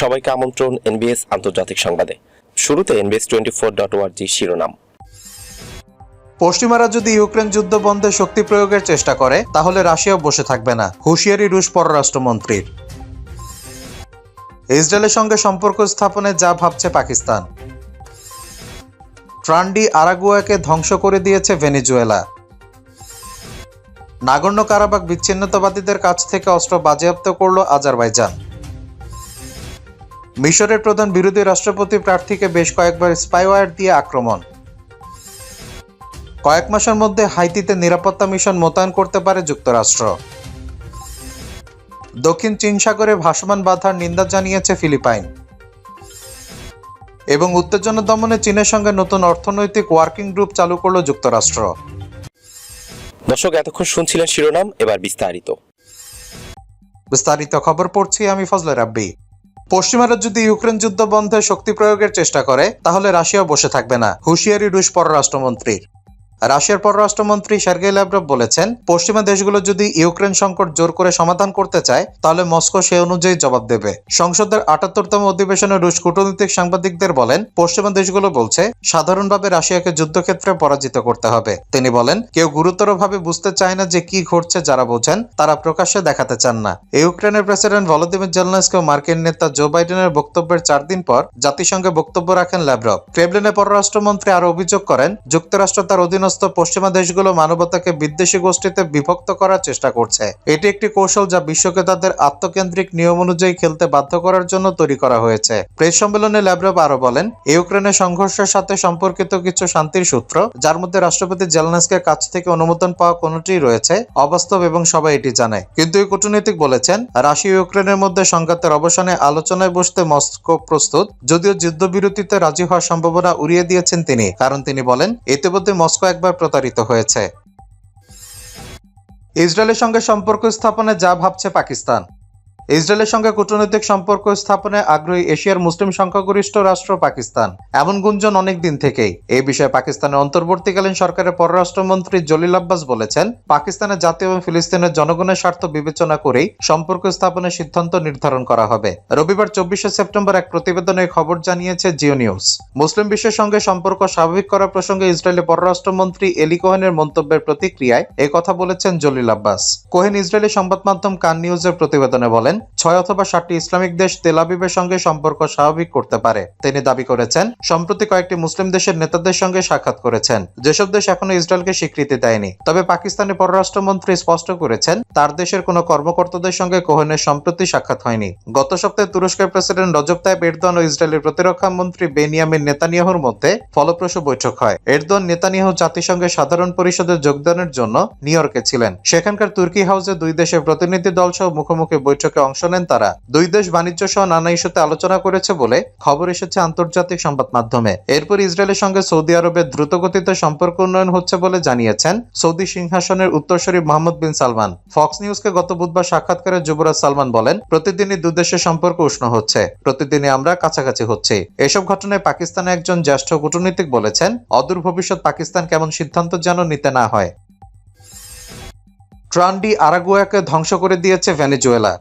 সবাইকে আমন্ত্রণ এনবিএস আন্তর্জাতিক সংবাদে। শুরুতে এনবিএস টোয়েন্টি ফোর ডট ওয়ার্জি শিরোনাম। পশ্চিমারা যদি ইউক্রেন যুদ্ধ বন্ধে শক্তি প্রয়োগের চেষ্টা করে, তাহলে রাশিয়াও বসে থাকবে না, হুঁশিয়ারি রুশ পররাষ্ট্রমন্ত্রীর। ইসরায়েলের সঙ্গে সম্পর্ক স্থাপনে যা ভাবছে পাকিস্তান। ট্রান্ডি আরাগুয়াকে ধ্বংস করে দিয়েছে ভেনিজুয়েলা। নাগর্ণ কারাবাগ বিচ্ছিন্নতাবাদীদের কাছ থেকে অস্ত্র বাজেয়াপ্ত করল আজারবাইজান। মিশরের প্রধান বিরোধী রাষ্ট্রপতি প্রার্থীকে বেশ কয়েকবার স্পাইওয়ার দিয়ে আক্রমণ। কয়েক মাসের মধ্যে হাইতিতে নিরাপত্তা মিশন মোতায়েন করতে পারে যুক্তরাষ্ট্র। দক্ষিণ চীন সাগরে ভাসমান বাধার নিন্দা জানিয়েছে ফিলিপাইন। এবং উত্তেজনা দমনে চীনের সঙ্গে নতুন অর্থনৈতিক ওয়ার্কিং গ্রুপ চালু করল যুক্তরাষ্ট্র। দর্শক এতক্ষণ শুনছিলেন শিরোনাম এবার বিস্তারিত। বিস্তারিত খবর পড়ছি আমি ফজলে রাব্বি। পশ্চিমারা যদি ইউক্রেন যুদ্ধ বন্ধে শক্তি প্রয়োগের চেষ্টা করে, তাহলে রাশিয়া বসে থাকবে না, হুঁশিয়ারি রুশ পররাষ্ট্রমন্ত্রীর রাশিয়ার পররাষ্ট্রমন্ত্রী সার্গেই ল্যাভরভ বলেছেন, পশ্চিমা দেশগুলো যদি ইউক্রেন সংকট জোর করে সমাধান করতে চায়, তাহলে মস্কো সে অনুযায়ী জবাব দেবে। সংসদের আটাত্তরতম অধিবেশনে রুশ কূটনৈতিক সাংবাদিকদের বলেন, পশ্চিমা দেশগুলো বলছে, সাধারণভাবে রাশিয়াকে যুদ্ধক্ষেত্রে পরাজিত করতে হবে। তিনি বলেন, কেউ গুরুতরভাবে বুঝতে চায় না যে কি ঘটছে যারা বোঝেন, তারা প্রকাশ্যে দেখাতে চান না। ইউক্রেনের প্রেসিডেন্ট ভলোদিমির জেলনাসকে মার্কিন নেতা জো বাইডেনের বক্তব্যের চার দিন পর জাতিসংঘে বক্তব্য রাখেন ল্যাভরভ ক্রেমলিনে পররাষ্ট্রমন্ত্রী আরও অভিযোগ করেন, যুক্তরাষ্ট্র তার অধীনস্থ পশ্চিমা দেশগুলো মানবতাকে বিদ্বেষী গোষ্ঠীতে বিভক্ত করার চেষ্টা করছে। এটি একটি কৌশল যা বিশ্বকে তাদের আত্মকেন্দ্রিক নিয়ম অনুযায়ী খেলতে বাধ্য করার জন্য তৈরি করা হয়েছে। প্রেস সম্মেলনে ল্যাভরভ আরও বলেন, ইউক্রেনের সংঘর্ষের সাথে সম্পর্কিত কিছু শান্তির সূত্র, যার মধ্যে রাষ্ট্রপতি জেলনাসকে কাছ থেকে অনুমোদন পাওয়া কোনটি রয়েছে, অবাস্তব এবং সবাই এটি জানে। কিন্তু এই কূটনীতিক বলেছেন, রাশিয়া ইউক্রেনের মধ্যে সংঘাতের অবসানে আলোচনায় বসতে মস্কো প্রস্তুত, যদিও যুদ্ধবিরতিতে রাজি হওয়ার সম্ভাবনা উড়িয়ে দিয়েছেন তিনি। কারণ তিনি বলেন, ইতিমধ্যে মস্কো একবার প্রতারিত হয়েছে। ইসরায়েলের সঙ্গে সম্পর্ক স্থাপনে যা ভাবছে পাকিস্তান। ইসরায়েলের সঙ্গে কূটনৈতিক সম্পর্ক স্থাপনে আগ্রহী এশিয়ার মুসলিম সংখ্যাগরিষ্ঠ রাষ্ট্র পাকিস্তান। এমন গুঞ্জন অনেক দিন থেকেই। এই বিষয়ে পাকিস্তানের অন্তর্বর্তীকালীন সরকারের পররাষ্ট্রমন্ত্রী জলিল আব্বাস বলেছেন পাকিস্তানের জাতীয় এবং ফিলিস্তিনের জনগণের স্বার্থ বিবেচনা করেই সম্পর্ক স্থাপনের সিদ্ধান্ত নির্ধারণ করা হবে। রবিবার চব্বিশে সেপ্টেম্বর এক প্রতিবেদনে খবর জানিয়েছে জিও নিউজ। মুসলিম বিশ্বের সঙ্গে সম্পর্ক স্বাভাবিক করার প্রসঙ্গে ইসরায়েলের পররাষ্ট্রমন্ত্রী এলি কোহেনের মন্তব্যের প্রতিক্রিয়ায় কথা বলেছেন জলিল আব্বাস। কোহেন ইসরায়েলি সংবাদ মাধ্যম কান নিউজের প্রতিবেদনে বলেন ছয় অথবা সাতটি ইসলামিক দেশ তেলাবিবের সঙ্গে সম্পর্ক স্বাভাবিক করতে পারে। তিনি দাবি করেছেন, সম্প্রতি কয়েকটি মুসলিম দেশের নেতাদের সঙ্গে সাক্ষাৎ করেছেন। যেসব দেশ এখনও ইসরায়েলকে স্বীকৃতি দেয়নি। তবে পাকিস্তানের পররাষ্ট্রমন্ত্রী স্পষ্ট করেছেন, তার দেশের কোনো কর্মকর্তাদের সঙ্গে কোহেনের সম্প্রতি সাক্ষাৎ হয়নি। গত সপ্তাহে তুরস্কের প্রেসিডেন্ট রজব তাইব এরদোয়ান ও ইসরায়েলের প্রতিরক্ষা মন্ত্রী বেনিয়ামিন নেতানিয়াহুর মধ্যে ফলপ্রসূ বৈঠক হয়। এরদোয়ান নেতানিয়াহু জাতিসংঘের সাধারণ পরিষদে যোগদানের জন্য নিউ ইয়র্কে ছিলেন। সেখানকার তুর্কি হাউসে দুই দেশের প্রতিনিধি দল সহ মুখোমুখি বৈঠকে অংশ নেন তারা। দুই দেশ বাণিজ্য সহ নানা ইস্যুতে আলোচনা করেছে বলে খবর এসেছে আন্তর্জাতিক সংবাদ মাধ্যমে। এরপর ইসরায়েলের সঙ্গে সৌদি আরবের দ্রুতগতিতে সম্পর্ক উন্নয়ন হচ্ছে বলে জানিয়েছেন সৌদি সিংহাসনের উত্তরসূরি মোহাম্মদ বিন সালমান। ফক্স নিউজকে গত বুধবার সাক্ষাৎকারে যুবরাজ সালমান বলেন, প্রতিদিনই দুদেশের সম্পর্ক উষ্ণ হচ্ছে। প্রতিদিনই আমরা কাছাকাছি হচ্ছি। এসব ঘটনায় পাকিস্তানের একজন জ্যেষ্ঠ কূটনীতিক বলেছেন, অদূর ভবিষ্যৎ পাকিস্তান কেমন সিদ্ধান্ত যেন নিতে না হয়? ট্রান্ডি আরাগুয়াকে ধ্বংস করে দিয়েছে ভেনেজুয়েলা।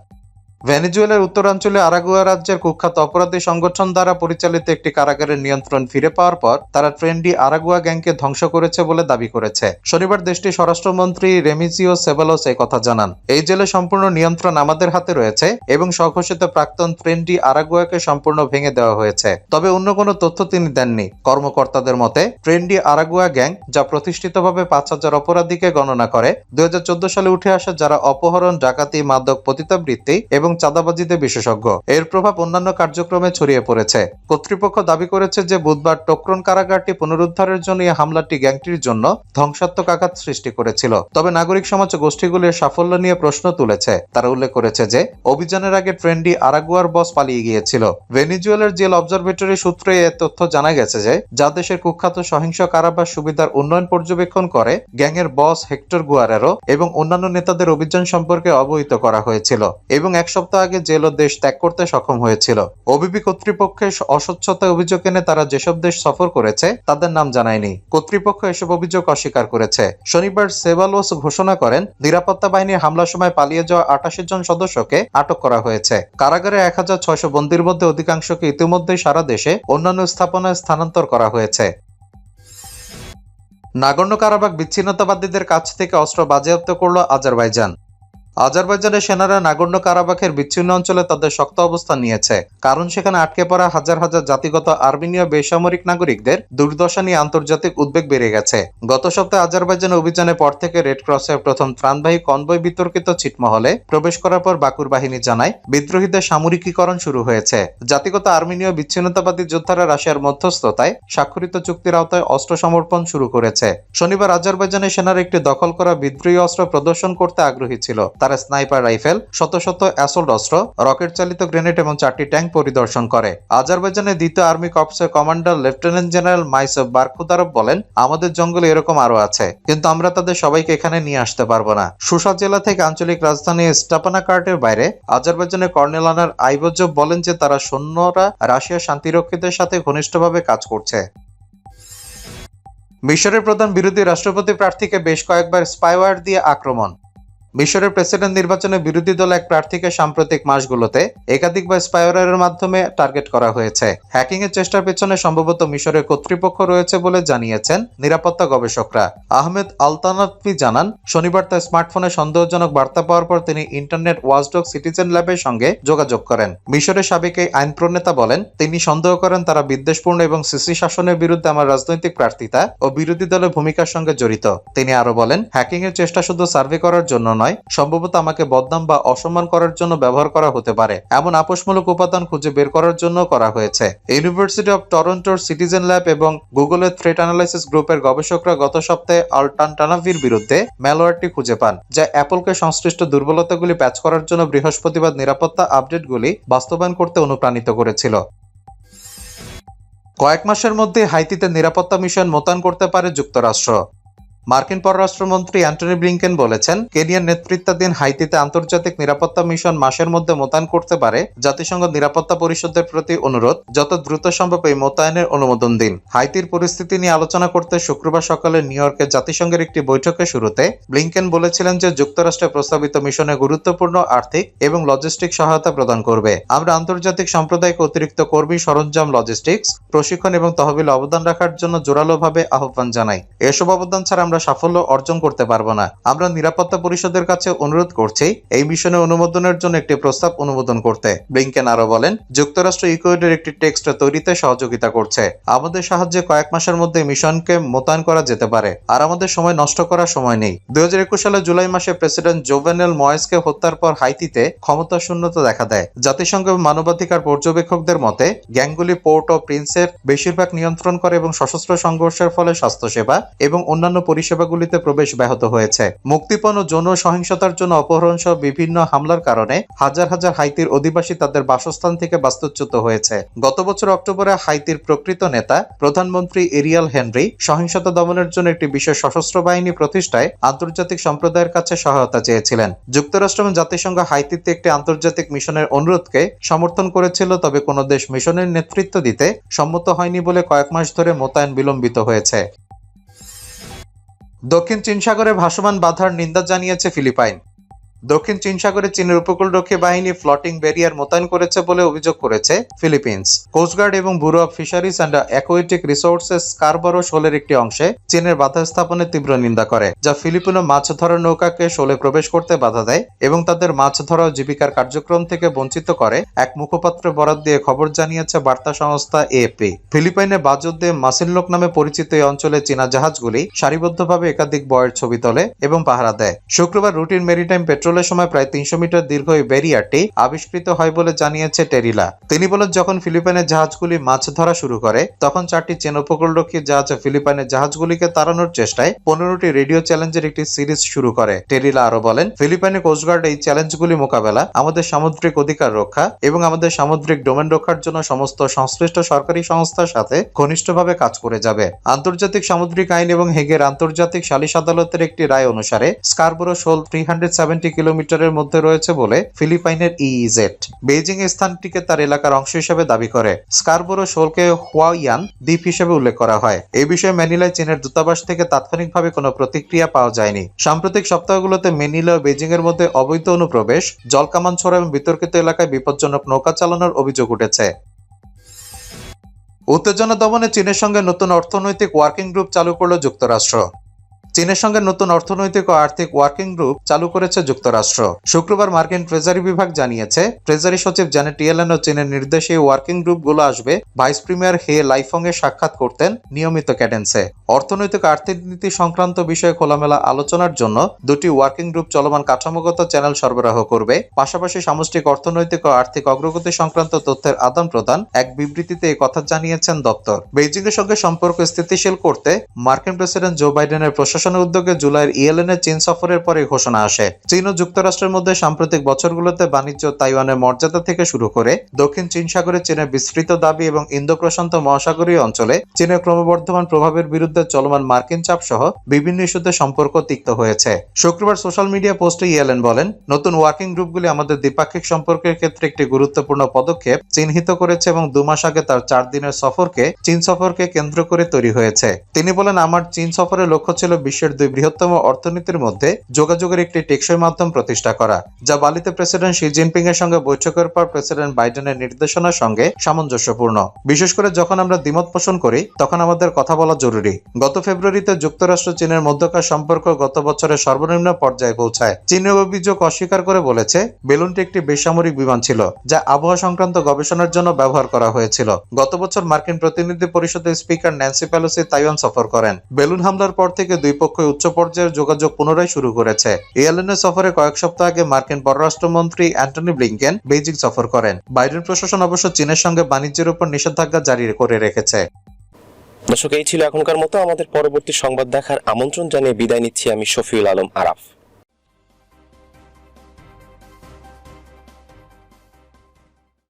ভেনেজুয়েলার উত্তরাঞ্চলে আরাগুয়া রাজ্যের কুখ্যাত অপরাধী সংগঠন দ্বারা পরিচালিত একটি কারাগারের নিয়ন্ত্রণ ফিরে পাওয়ার পর, তারা ট্রেন্ডি আরাগুয়া গ্যাংকে ধ্বংস করেছে বলে দাবি করেছে। শনিবার দেশটির স্বরাষ্ট্রমন্ত্রী রেমিজিও সেবালোস এই কথা জানান। এই জেলে সম্পূর্ণ নিয়ন্ত্রণ আমাদের হাতে রয়েছে এবং স্বঘোষিত প্রাক্তন ট্রেন্ডি আরাগুয়াকে সম্পূর্ণ ভেঙে দেওয়া হয়েছে। তবে অন্য কোনো তথ্য তিনি দেননি। কর্মকর্তাদের মতে ট্রেন্ডি আরাগুয়া গ্যাং, যা প্রতিষ্ঠিতভাবে পাঁচ হাজার অপরাধীকে গণনা করে দু হাজার চোদ্দ সালে উঠে আসা যারা অপহরণ, ডাকাতি, মাদক, পতিতাবৃত্তি এবং চাঁদাবাজিতে বিশেষজ্ঞ। এর প্রভাব অন্যান্য কার্যক্রমে ছড়িয়ে পড়েছে। কর্তৃপক্ষ দাবি করেছে যে বুধবার টোকরন কারাগারটি পুনরুদ্ধারের জন্য এই হামলাটি গ্যাংটির জন্য ধ্বংসাত্মক আঘাত সৃষ্টি করেছিল। তবে নাগরিক সমাজ গোষ্ঠীগুলির সাফল্য নিয়ে প্রশ্ন তুলেছে। তারা উল্লেখ করেছে যে, অভিযানের আগে ট্রেন্ডি আরাগুয়ার বস পালিয়ে গিয়েছিল। ভেনিজুয়েলার জেল অবজারভেটরি সূত্রে এ তথ্য জানা গেছে যে, যা দেশের কুখ্যাত সহিংস কারাবাস সুবিধার উন্নয়ন পর্যবেক্ষণ করে, গ্যাংয়ের বস হেক্টর গুয়ারেরো এবং অন্যান্য নেতাদের অভিযান সম্পর্কে অবহিত করা হয়েছিল। এবং এক সপ্তাহ সপ্তাহ আগে জেল দেশ ত্যাগ করতে সক্ষম হয়েছিল। ওবিপি কর্তৃপক্ষের অস্বচ্ছতা অভিযোগ এনে তারা যেসব দেশ সফর করেছে, তাদের নাম জানায়নি। কর্তৃপক্ষ এসব অভিযোগ অস্বীকার করেছে। শনিবার সেবালোস ঘোষণা করেন, নিরাপত্তা বাহিনীর হামলার সময় পালিয়ে যাওয়া আটাশি জন সদস্যকে আটক করা হয়েছে। কারাগারে এক হাজার ছয়শো বন্দির মধ্যে অধিকাংশকে ইতিমধ্যেই সারা দেশে অন্যান্য স্থাপনায় স্থানান্তর করা হয়েছে। নাগর্ণ কারাবাগ বিচ্ছিন্নতাবাদীদের কাছ থেকে অস্ত্র বাজেয়াপ্ত করল আজারবাইজান। আজারবাইজানের সেনারা নাগর্ণ কারাবাখের বিচ্ছিন্ন অঞ্চলে তাদের শক্ত অবস্থান নিয়েছে। কারণ সেখানে আটকে পড়া হাজার হাজার জাতিগত আর্মেনীয় বেসামরিক নাগরিকদের দুর্দশা নিয়ে আন্তর্জাতিক উদ্বেগ বেড়ে গেছে। গত সপ্তাহে আজারবাইজান অভিযানের পর থেকে রেড ক্রসের প্রথম ত্রাণবাহী কনভয় বিতর্কিত ছিটমহলে প্রবেশ করার পর বাকুর বাহিনী জানায়, বিদ্রোহীদের সামরিকীকরণ শুরু হয়েছে। জাতিগত আর্মেনীয় বিচ্ছিন্নতাবাদী যোদ্ধারা রাশিয়ার মধ্যস্থতায় স্বাক্ষরিত চুক্তির আওতায় অস্ত্র সমর্পণ শুরু করেছে। শনিবার আজারবাইজানের সেনারা একটি দখল করা বিদ্রোহী অস্ত্র প্রদর্শন করতে আগ্রহী ছিল। তারা স্নাইপার রাইফেল, শত শত অ্যাসল্ট অস্ত্র, রকেট চালিত গ্রেনেড এবং চারটি ট্যাঙ্ক পরিদর্শন করে। আজারবাইজানের দ্বিতীয় army কর্পসের commander lieutenant general Mais Barkhudarov বলেন, আমাদের জঙ্গলে এরকম আরও আছে, কিন্তু আমরা তাদের সবাইকে এখানে নিয়ে আসতে পারব না। সুসা জেলা থেকে আঞ্চলিক রাজধানী স্টাপানা কার্টের বাইরে, আজারবাইজানের কর্নেল আনার আইবজব বলেন যে তারা সৈন্যরা রাশিয়ার শান্তিরক্ষীদের সাথে ঘনিষ্ঠভাবে কাজ করছে। মিশরের প্রধান বিরোধী রাষ্ট্রপতি প্রার্থীকে বেশ কয়েকবার স্পাইওয়ার দিয়ে আক্রমণ। মিশরের প্রেসিডেন্ট নির্বাচনে বিরোধী দল এক প্রার্থীকে সাম্প্রতিক মাসগুলোতে একাধিকবার স্পাইওয়ারের মাধ্যমে টার্গেট করা হয়েছে। হ্যাকিং এর চেষ্টার পেছনে সম্ভবত মিশরের কর্তৃপক্ষ রয়েছে বলে জানিয়েছেন নিরাপত্তা গবেষকরা। আহমেদ আলতানাফি জানান, শনিবার তার স্মার্টফোনে সন্দেহজনক বার্তা পাওয়ার পর তিনি ইন্টারনেট ওয়াচডগ সিটিজেন ল্যাবের সঙ্গে যোগাযোগ করেন। মিশরের সাবেক এই আইন প্রণেতা বলেন, তিনি সন্দেহ করেন তারা বিদ্বেষপূর্ণ এবং সিসি শাসনের বিরুদ্ধে আমার রাজনৈতিক প্রার্থিতা ও বিরোধী দলের ভূমিকার সঙ্গে জড়িত। তিনি আরও বলেন, হ্যাকিং এর চেষ্টা শুধু সার্ভে করার জন্য নয় সম্ভবত আমাকে বদনাম বা অসম্মান করার জন্য ব্যবহার করা হতে পারে। এমন আপোষমূলক উপাদান খুঁজে বের করার জন্য করা হয়েছে। ইউনিভার্সিটি অব টরন্টোর সিটিজেন ল্যাব এবং গুগলের থ্রেট অ্যানালাইসিস গ্রুপের গবেষকরা গত সপ্তাহে আলটানটানাভির বিরুদ্ধে ম্যালওয়্যারটি খুঁজে পান, যা অ্যাপলকে সংশ্লিষ্ট দুর্বলতাগুলি প্যাচ করার জন্য বৃহস্পতিবার নিরাপত্তা আপডেটগুলি বাস্তবায়ন করতে অনুপ্রাণিত করেছিল। কয়েক মাসের মধ্যে হাইতিতে নিরাপত্তা মিশন মোতায়েন করতে পারে যুক্তরাষ্ট্র। মার্কিন পররাষ্ট্রমন্ত্রী অ্যান্টনি ব্লিংকেন বলেছেন, কেনিয়ার নেতৃত্বাধীন হাইতিতে আন্তর্জাতিক নিরাপত্তা মিশন মাসের মধ্যে মোতায়েন করতে পারে জাতিসংঘ নিরাপত্তা পরিষদের প্রতি অনুরোধ, যত দ্রুত সম্ভব এই মোতায়েনের অনুমোদন দিন। হাইতির পরিস্থিতি নিয়ে আলোচনা করতে শুক্রবার সকালে নিউ ইয়র্কে জাতিসংঘের একটি বৈঠকের শুরুতে ব্লিংকেন বলেছিলেন যে যুক্তরাষ্ট্রের প্রস্তাবিত মিশনে গুরুত্বপূর্ণ আর্থিক এবং লজিস্টিক সহায়তা প্রদান করবে। আমরা আন্তর্জাতিক সম্প্রদায়কে অতিরিক্ত কর্মী, সরঞ্জাম, লজিস্টিক্স, প্রশিক্ষণ এবং তহবিল অবদান রাখার জন্য জোরালোভাবে আহ্বান জানাই। এসব অবদান ছাড়া সাফল্য অর্জন করতে পারব না। আমরা নিরাপত্তা পরিষদের কাছে অনুরোধ করছি এই মিশনে অনুমোদনের জন্য একটি প্রস্তাব অনুমোদন করতে। ব্লিংকেন আরও বলেন, যুক্তরাষ্ট্র ইকুয়েডের একটি টেক্সট তৈরিতে সহযোগিতা করছে। আমাদের সাহায্যে কয়েক মাসের মধ্যে মিশনকে মোতায়েন করা যেতে পারে। আর আমাদের সময় নষ্ট করার সময় নেই। দুই হাজার একুশ সালে জুলাই মাসে প্রেসিডেন্ট জোভেনেল ময়েসকে হত্যার পর হাইতিতে ক্ষমতা শূন্যতা দেখা দেয়। জাতিসংঘ মানবাধিকার পর্যবেক্ষকদের মতে, গ্যাংগুলি পোর্ট ও প্রিন্সের বেশিরভাগ নিয়ন্ত্রণ করে এবং সশস্ত্র সংঘর্ষের ফলে স্বাস্থ্যসেবা এবং অন্যান্য পরিষেবাগুলিতে প্রবেশ ব্যাহত হয়েছে। মুক্তিপণ ও যৌন সহিংসতার জন্য অপহরণ সহ বিভিন্ন হামলার কারণে হাজার হাজার হাইতির অধিবাসী তাদের বাসস্থান থেকে বাস্তুচ্যুত হয়েছে। গত বছর অক্টোবরে হাইতির প্রকৃত নেতা, প্রধানমন্ত্রী এরিয়াল হেনরি, সহিংসতা দমনের জন্য একটি বিশেষ সশস্ত্র বাহিনী প্রতিষ্ঠায় আন্তর্জাতিক সম্প্রদায়ের কাছে সহায়তা চেয়েছিলেন। যুক্তরাষ্ট্র এবং জাতিসংঘ হাইতিতে একটি আন্তর্জাতিক মিশনের অনুরোধকে সমর্থন করেছিল, তবে কোনো দেশ মিশনের নেতৃত্ব দিতে সম্মত হয়নি বলে কয়েক মাস ধরে মোতায়েন বিলম্বিত হয়েছে। দক্ষিণ চীন সাগরে ভাসমান বাধার নিন্দা জানিয়েছে ফিলিপাইন। দক্ষিণ চীন সাগরে চীনের উপকূলরক্ষী বাহিনী ফ্লটিং ব্যারিয়ার মোতায়েন করেছে বলে অভিযোগ করেছে ফিলিপিন্স। কোস্টগার্ড এবং bureau of fisheries and aquatic resources Scarborough শোলের একটি অংশে চীনের বাধা স্থাপনের তীব্র নিন্দা করে, যা ফিলিপিনো মাছ ধরার নৌকাকে শোলে প্রবেশ করতে বাধা দেয় এবং তাদের মাছ ধরা জীবিকার কার্যক্রম থেকে বঞ্চিত করে, এক মুখপাত্র বরাদ দিয়ে খবর জানিয়েছে বার্তা সংস্থা এএপি ফিলিপাইনে বাজুদ্দে মাসিনলোক নামে পরিচিত এই অঞ্চলে চীনা জাহাজগুলি সারিবদ্ধভাবে একাধিক বয়ের ছবি তোলে এবং পাহারা দেয়। শুক্রবার রুটিন মেরিটাইম পেট্রোলের সময় প্রায় তিনশো মিটার দীর্ঘ এই ব্যারিয়ারটি আবিষ্কৃত হয় বলে জানিয়েছে টেরিলা। তিনি বলেন, যখন ফিলিপাইনের জাহাজগুলি মাছ ধরা শুরু করে, তখন চারটি চীন উপকূলরক্ষী জাহাজ ফিলিপাইনের জাহাজগুলিকে তাড়ানোর চেষ্টায় পনেরোটি রেডিও চ্যালেঞ্জের একটি সিরিজ শুরু করে। টেরিলা আরও বলেন ফিলিপাইনের কোস্টগার্ড এই চ্যালেঞ্জগুলি মোকাবেলা, আমাদের সামুদ্রিক অধিকার রক্ষা এবং আমাদের সামুদ্রিক ডোমেন রক্ষার জন্য সমস্ত সংশ্লিষ্ট সরকারি সংস্থার সাথে ঘনিষ্ঠভাবে কাজ করে যাবে। আন্তর্জাতিক সামুদ্রিক আইন এবং হেগের আন্তর্জাতিক সালিশ আদালতের একটি রায় অনুসারে স্কারবোরো শোল থ্রি হান্ড্রেড সেভেন্টি কিলোমিটারের মধ্যে রয়েছে বলে ফিলিপাইনের ইইজেট বেইজিং এই স্থানটিকে তার এলাকার অংশ হিসেবে দাবি করে। স্কারবোরো শোলকে হোয়াইয়ান দ্বীপ হিসেবে উল্লেখ করা হয়। এই বিষয়ে ম্যানিলায় চীনের দূতাবাস থেকে তাৎক্ষণিকভাবে কোনো প্রতিক্রিয়া পাওয়া যায়নি। সাম্প্রতিক সপ্তাহগুলোতে ম্যানিলা ও বেজিং এর মধ্যে অবৈধ অনুপ্রবেশ, জলকামান ছোড়া এবং বিতর্কিত এলাকায় বিপজ্জনক নৌকা চালানোর অভিযোগ উঠেছে। উত্তেজনা দমনে চীনের সঙ্গে নতুন অর্থনৈতিক ওয়ার্কিং গ্রুপ চালু করল যুক্তরাষ্ট্র। চীনের সঙ্গে নতুন অর্থনৈতিক ও আর্থিক ওয়ার্কিং গ্রুপ চালু করেছে যুক্তরাষ্ট্র। শুক্রবার মার্কিন ট্রেজারি বিভাগ জানিয়েছে, ট্রেজারি সচিব জ্যানেট ইয়েলেন ও চীনের নির্দেশে ওয়ার্কিং গ্রুপগুলো আসবে ভাইস প্রিমিয়ার হে লাইফং এ সাক্ষাৎ করতেন নিয়মিত ক্যাডেন্সে। অর্থনৈতিক আর্থিক নীতি সংক্রান্ত বিষয়ে খোলামেলা আলোচনার জন্য দুটি ওয়ার্কিং গ্রুপ চলমান কাঠামোগত চ্যানেল সরবরাহ করবে। পাশাপাশি সামষ্টিক অর্থনৈতিক ও আর্থিক অগ্রগতি সংক্রান্ত তথ্যের আদান প্রদান এক বিবৃতিতে এই কথা জানিয়েছেন দপ্তর। বেইজিং এর সঙ্গে সম্পর্ক স্থিতিশীল করতে মার্কিন প্রেসিডেন্ট জো বাইডেনের প্রশাসনের উদ্যোগে জুলাইয়ের ইএলএন এর চীন সফরের পরে ঘোষণা আসে। চীন ও যুক্তরাষ্ট্রের মধ্যে সাম্প্রতিক বছরগুলোতে বাণিজ্য তাইওয়ানের মর্যাদা থেকে শুরু করে দক্ষিণ চীন সাগরে চীনের বিস্তৃত দাবি এবং ইন্দো প্রশান্ত মহাসাগরীয় অঞ্চলে চীনের ক্রমবর্ধমান প্রভাবের বিরুদ্ধে চলমান মার্কিন চাপ সহ বিভিন্ন ইস্যুতে সম্পর্ক তিক্ত হয়েছে। শুক্রবার সোশ্যাল মিডিয়া পোস্টে ইয়েলেন বলেন, নতুন ওয়ার্কিং গ্রুপগুলি আমাদের দ্বিপাক্ষিক সম্পর্কের ক্ষেত্রে একটি গুরুত্বপূর্ণ পদক্ষেপ চিহ্নিত করেছে এবং দু মাস আগে তার চার দিনের সফরকে চীন সফরকে কেন্দ্র করে তৈরি হয়েছে। তিনি বলেন, আমার চীন সফরের লক্ষ্য ছিল বিশ্বের দুই বৃহত্তম অর্থনীতির মধ্যে যোগাযোগের একটি টেকসই মাধ্যম প্রতিষ্ঠা করা, যা বালিতে প্রেসিডেন্ট শি জিনপিং এর সঙ্গে বৈঠকের পর প্রেসিডেন্ট বাইডেনের নির্দেশনার সঙ্গে সামঞ্জস্যপূর্ণ। বিশেষ করে যখন আমরা দ্বিমত পোষণ করি, তখন আমাদের কথা বলা জরুরি। গত ফেব্রুয়ারিতে যুক্তরাষ্ট্র চীনের মধ্যকার সম্পর্ক গত বছরের সর্বনিম্ন পর্যায়ে পৌঁছায়। চীনের অভিযোগ অস্বীকার করে বলেছে, বেলুনটি একটি বেসামরিক বিমান ছিল, যা আবহাওয়া সংক্রান্ত গবেষণার জন্য ব্যবহার করা হয়েছিল। গত বছর মার্কিন প্রতিনিধি পরিষদের স্পিকার ন্যান্সি পেলোসি তাইওয়ান সফর করেন। বেলুন হামলার পর থেকে দুই পক্ষই উচ্চ পর্যায়ের যোগাযোগ পুনরায় শুরু করেছে। এয়ারলাইনের সফরে কয়েক সপ্তাহ আগে মার্কিন পররাষ্ট্রমন্ত্রী অ্যান্টনি ব্লিংকেন বেইজিং সফর করেন। বাইডেন প্রশাসন অবশ্য চীনের সঙ্গে বাণিজ্যের উপর নিষেধাজ্ঞা জারি করে রেখেছে। দর্শক, এই ছিল এখনকার মতো। আমাদের পরবর্তী সংবাদ দেখার আমন্ত্রণ জানিয়ে বিদায় নিচ্ছি আমি শফিউল আলম আরাফ।